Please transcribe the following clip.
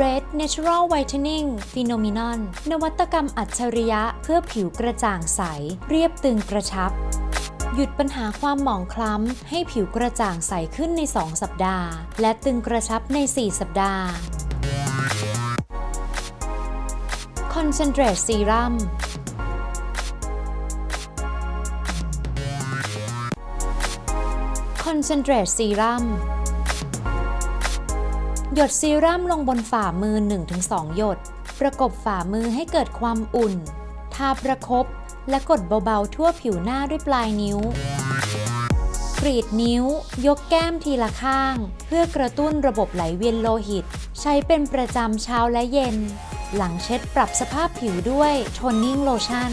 Red Natural Whitening Phenomenon นวัตกรรมอัจฉริยะเพื่อผิวกระจ่างใส เรียบตึงกระชับ หยุดปัญหาความหมองคล้ำ ให้ผิวกระจ่างใสขึ้นใน 2 สัปดาห์ และตึงกระชับใน 4 สัปดาห์ Concentrate Serum Concentrate Serum หยดซีรั่มลงบนฝ่ามือ 1-2 หยด ประกบฝ่ามือให้เกิดความอุ่น ทาประคบและกดเบาๆทั่วผิวหน้าด้วยปลายนิ้ว กรีดนิ้ว ยกแก้มทีละข้าง เพื่อกระตุ้นระบบไหลเวียนโลหิต ใช้เป็นประจำเช้าและเย็น หลังเช็ดปรับสภาพผิวด้วยโทนนิ่งโลชั่น